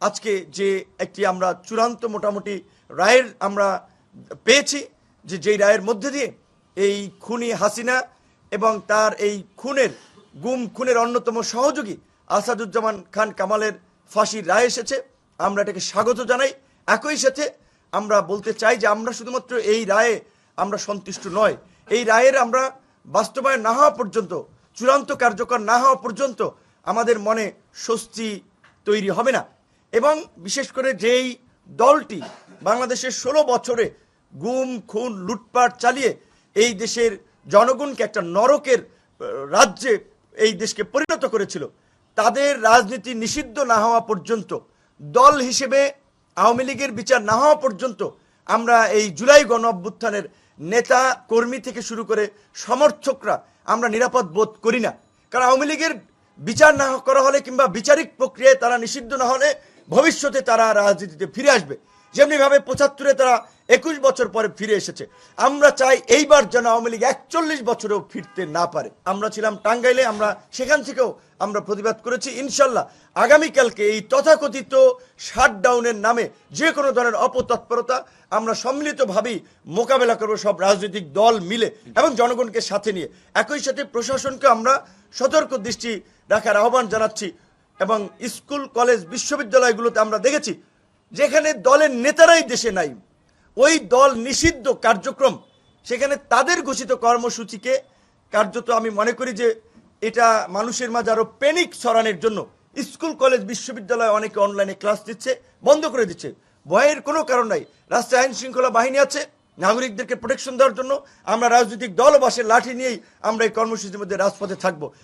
আজকে যে একটি আমরা চূড়ান্ত মোটামুটি রায়ের আমরা পেয়েছি, যে যেই রায়ের মধ্যে দিয়ে এই খুনি হাসিনা এবং তার এই খুনের, গুম খুনের অন্যতম সহযোগী আসাদুজ্জামান খান কামালের ফাঁসির রায় এসেছে। আমরা এটাকে স্বাগত জানাই। একই সাথে আমরা বলতে চাই যে আমরা শুধুমাত্র এই রায়ে আমরা সন্তুষ্ট নয়। এই রায়ের আমরা বাস্তবায়ন না হওয়া পর্যন্ত, চূড়ান্ত কার্যকর না হওয়া পর্যন্ত আমাদের মনে স্বস্তি তৈরি হবে না। এবং বিশেষ করে যেই দলটি বাংলাদেশের ষোলো বছরে গুম, খুন, লুটপাট চালিয়ে এই দেশের জনগণকে একটা নরকের রাজ্যে এই দেশকে পরিণত করেছিল, তাদের রাজনীতি নিষিদ্ধ না হওয়া পর্যন্ত, দল হিসেবে আওয়ামী লীগের বিচার না হওয়া পর্যন্ত আমরা এই জুলাই গণ অভ্যুত্থানের নেতা, কর্মী থেকে শুরু করে সমর্থকরা আমরা নিরাপদ বোধ করি না। কারণ আওয়ামী লীগের বিচার না করা হলে কিংবা বিচারিক প্রক্রিয়ায় তারা নিষিদ্ধ না হলে ভবিষ্যতে তারা রাজনীতিতে ফিরে আসবে। যেমনিভাবে পঁচাত্তরে তারা একুশ বছর পরে ফিরে এসেছে। আমরা চাই এইবার যেন আওয়ামী লীগ একচল্লিশ বছরেও ফিরতে না পারে। আমরা ছিলাম টাঙ্গাইলে, আমরা সেখান থেকেও আমরা প্রতিবাদ করেছি। ইনশাল্লাহ আগামীকালকে এই তথাকথিত শাটডাউনের নামে যে কোনো ধরনের অপতৎপরতা আমরা সম্মিলিতভাবেই মোকাবেলা করব সব রাজনৈতিক দল মিলে এবং জনগণকে সাথে নিয়ে। একই সাথে প্রশাসনকে আমরা সতর্ক দৃষ্টি রাখার আহ্বান জানাচ্ছি। এবং স্কুল, কলেজ, বিশ্ববিদ্যালয়গুলোতে আমরা দেখেছি, যেখানে দলের নেতারাই দেশে নাই। ওই দল নিষিদ্ধ কার্যক্রম, সেখানে তাদের ঘোষিত কর্মসূচিকে কার্যত আমি মনে করি যে এটা মানুষের মাঝে আরও প্যানিক ছড়ানোর জন্য। স্কুল, কলেজ, বিশ্ববিদ্যালয় অনেকে অনলাইনে ক্লাস দিচ্ছে, বন্ধ করে দিচ্ছে। ভয়ের কোনো কারণ নাই। রাস্তায় আইন শৃঙ্খলা বাহিনী আছে, নাগরিকদেরকে প্রোটেকশন দেওয়ার জন্য আমরা রাজনৈতিক দল ও বাসের লাঠি নিয়েই আমরা এই কর্মসূচির মধ্যে রাজপথে থাকব।